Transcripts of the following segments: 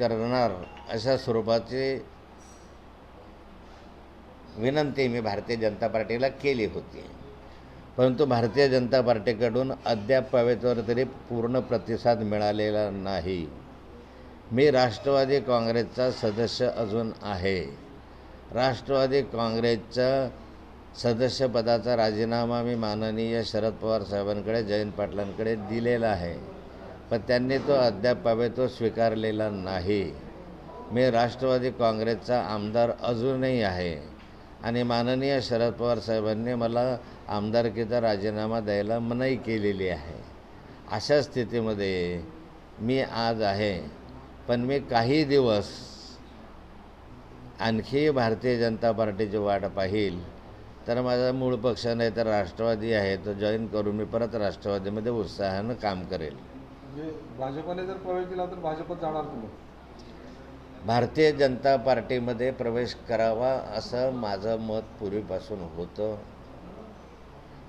करणार अशा स्वरूपाची विनंती मी भारतीय जनता पार्टीला केली होती. परंतु भारतीय जनता पार्टीकडून अद्याप पावेतवर तरी पूर्ण प्रतिसाद मिळालेला नाही. मी राष्ट्रवादी काँग्रेसचा सदस्य अजून आहे. राष्ट्रवादी काँग्रेसचा सदस्यपदाचा राजीनामा मी माननीय शरद पवार साहेबांकडे जयंत पाटलांकडे दिलेला आहे. पण त्यांनी तो अद्याप तो स्वीकारलेला नाही. मी राष्ट्रवादी काँग्रेसचा आमदार अजूनही आहे आणि माननीय शरद पवार साहेबांनी मला आमदारकीचा राजीनामा द्यायला मनाई केलेली आहे. अशा स्थितीमध्ये मी आज आहे. पण मी काही दिवस आणखी भारतीय जनता पार्टीची वाट पाहिल. तर माझा मूळ पक्ष नाही तर राष्ट्रवादी आहे. तो जॉईन करून मी परत राष्ट्रवादीमध्ये उत्साहानं काम करेल. म्हणजे भाजपने जर प्रवेश दिला तर भाजपच जाणार तुम्ही. भारतीय जनता पार्टीमध्ये प्रवेश करावा असं माझं मत पूर्वीपासून होतं.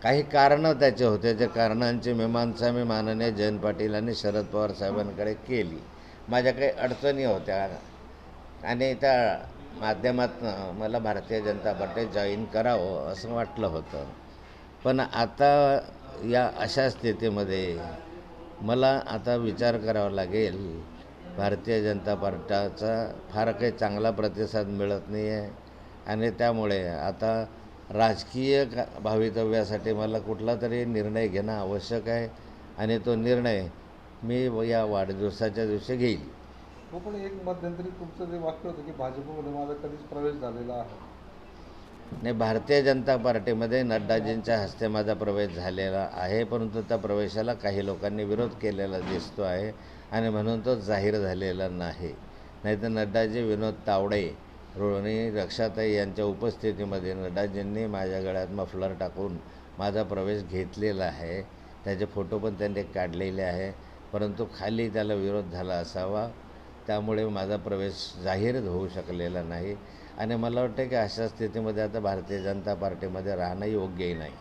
काही कारणं त्याचे होते. त्या कारणांची मीमांसा मी माननीय जयंत पाटील आणि शरद पवार साहेबांकडे केली. माझ्या काही अडचणी होत्या. आणि त्या माध्यमातून मला भारतीय जनता पार्टी जॉईन करावं असं वाटलं होतं. पण आता या अशा स्थितीमध्ये मला आता विचार करावा लागेल. भारतीय जनता पार्टीचा फार काही चांगला प्रतिसाद मिळत नाही आहे आणि त्यामुळे आता राजकीय का भवितव्यासाठी मला कुठला तरी निर्णय घेणं आवश्यक आहे. आणि तो निर्णय मी या वाढदिवसाच्या दिवशी घेईल. हो पण एक मध्यंतरी तुमचं जे वाक्य होतं की भाजपमध्ये माझा कधीच प्रवेश झालेला आहे. नाही भारतीय जनता पार्टीमध्ये नड्डाजींच्या हस्ते माझा प्रवेश झालेला आहे परंतु त्या प्रवेशाला काही लोकांनी विरोध केलेला दिसतो आहे आणि म्हणून तो जाहीर झालेला नाही. नाहीतर नड्डाजी विनोद तावडे रोहिणी रक्षाताई यांच्या उपस्थितीमध्ये नड्डाजींनी माझ्या गळ्यात मफलर टाकून माझा प्रवेश घेतलेला आहे. त्याचे फोटो पण त्यांनी काढलेले आहे परंतु खाली त्याला विरोध झाला असावा. त्यामुळे माझा प्रवेश जाहीर होऊ शकलेला नाही. आणि मला वाटतं की अशा स्थितीमध्ये आता भारतीय जनता पार्टीमध्ये राहणं योग्यही नाही.